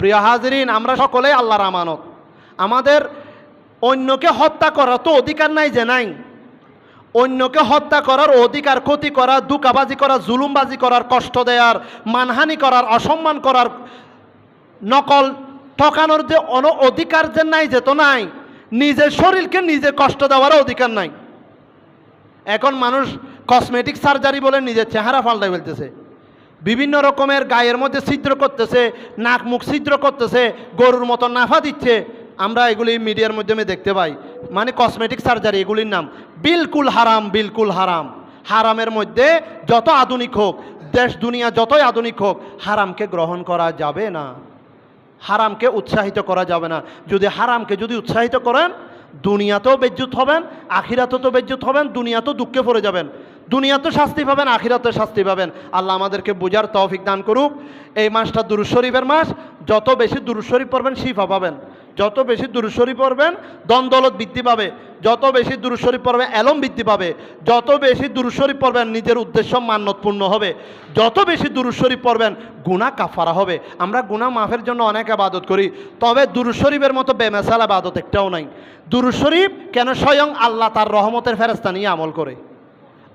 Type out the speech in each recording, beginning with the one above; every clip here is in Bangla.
প্রিয় হাজরিন, আমরা সকলেই আল্লাহর আমানত। আমাদের অন্যকে হত্যা করার তো অধিকার নাই যে নাই। অন্যকে হত্যা করার অধিকার, ক্ষতি করা দুকাবাজি করা জুলুমবাজি করার, কষ্ট দেওয়ার মানহানি করার, অসম্মান করার, নকল ঠকানোর যে অন অধিকার যে নাই যে তো নাই, নিজের শরীরকে নিজে কষ্ট দেওয়ারও অধিকার নাই। এখন মানুষ কসমেটিক সার্জারি বলে নিজের চেহারা পাল্টাই ফেলতেছে। বিভিন্ন রকমের গায়ের মধ্যে ছিদ্র করতেছে, নাক মুখ ছিদ্র করতেছে, গরুর মতো নাফা দিচ্ছে। আমরা এগুলি মিডিয়ার মাধ্যমে দেখতে পাই। মানে কসমেটিক সার্জারি এগুলির নাম। বিলকুল হারাম বিলকুল হারাম। হারামের মধ্যে যত আধুনিক হোক, দেশ, দুনিয়া যতই আধুনিক হোক, হারামকে গ্রহণ করা যাবে না। হারামকে উৎসাহিত করা যাবে না। যদি হারামকে যদি উৎসাহিত করেন, দুনিয়াতেও বেজ্জুত হবেন, আখিরাতেও তো বেজ্জুত হবেন, দুনিয়াতেও দুঃখে পড়ে যাবেন। দুনিয়াতে শাস্তি পাবেন, আখিরাতে শাস্তি পাবেন। আল্লাহ আমাদেরকে বোঝার তৌফিক দান করুক। এই মাসটা দুরুজ শরীফের মাস। যত বেশি দুরুজ শরীফ পড়বেন, শিফা পাবেন। যত বেশি দুরুজ শরীফ পড়বেন, দ্বন্দ্বলত বৃদ্ধি পাবে। যত বেশি দুরুজ শরীফ পড়বেন, এলম বৃদ্ধি পাবে। যত বেশি দুরুজ শরীফ পড়বেন, নিজের উদ্দেশ্য মান্যতপূর্ণ হবে। যত বেশি দুরুজ শরীফ পড়বেন গুণা কাফারা হবে। আমরা গুণা মাফের জন্য অনেক আবাদত করি, তবে দুরুজ শরীফের মতো বেমেসাল আবাদত একটাও নাই। দুরুজ শরীফ কেন স্বয়ং আল্লাহ তার রহমতের ফেরস্তা নিয়ে আমল করে?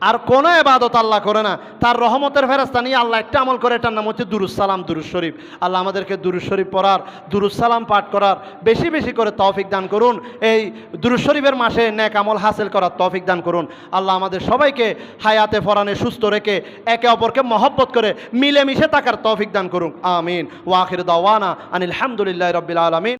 আর কোনো এবাদত আল্লাহ করে না। তার রহমতের ফেরাস্তা নিয়ে আল্লাহ একটা আমল করে, এটার নাম হচ্ছে দুরুসালাম দুরুজ শরীফ। আল্লাহ আমাদেরকে দুরুজ শরীফ পড়ার দুরুসালাম পাঠ করার বেশি বেশি করে তৌফিক দান করুন। এই দুরুজ শরীফের মাসে নেক আমল হাসিল করার তৌফিক দান করুন। আল্লাহ আমাদের সবাইকে হায়াতে ফরানে সুস্থ রেখে একে অপরকে মহব্বত করে মিলেমিশে থাকার তৌফিক দান করুন আমিন। ওয়াখির দাওয়ানা আনিল হামদুলিল্লাহ রবিল আলমিন।